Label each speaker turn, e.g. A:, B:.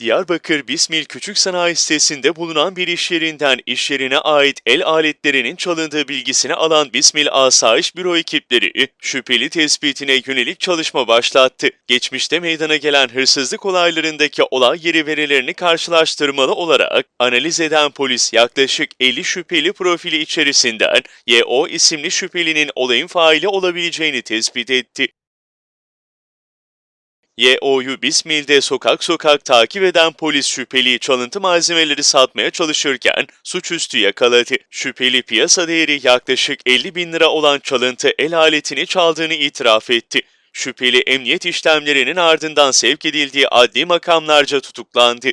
A: Diyarbakır Bismil Küçük Sanayi sitesinde bulunan bir iş yerinden iş yerine ait el aletlerinin çalındığı bilgisini alan Bismil Asayiş Büro ekipleri şüpheli tespitine yönelik çalışma başlattı. Geçmişte meydana gelen hırsızlık olaylarındaki olay yeri verilerini karşılaştırmalı olarak analiz eden polis yaklaşık 50 şüpheli profili içerisinden YO isimli şüphelinin olayın faili olabileceğini tespit etti. YO'yu Bismil'de sokak sokak takip eden polis şüpheliyi çalıntı malzemeleri satmaya çalışırken suçüstü yakaladı. Şüpheli piyasa değeri yaklaşık 50 bin lira olan çalıntı el aletini çaldığını itiraf etti. Şüpheli emniyet işlemlerinin ardından sevk edildiği adli makamlarca tutuklandı.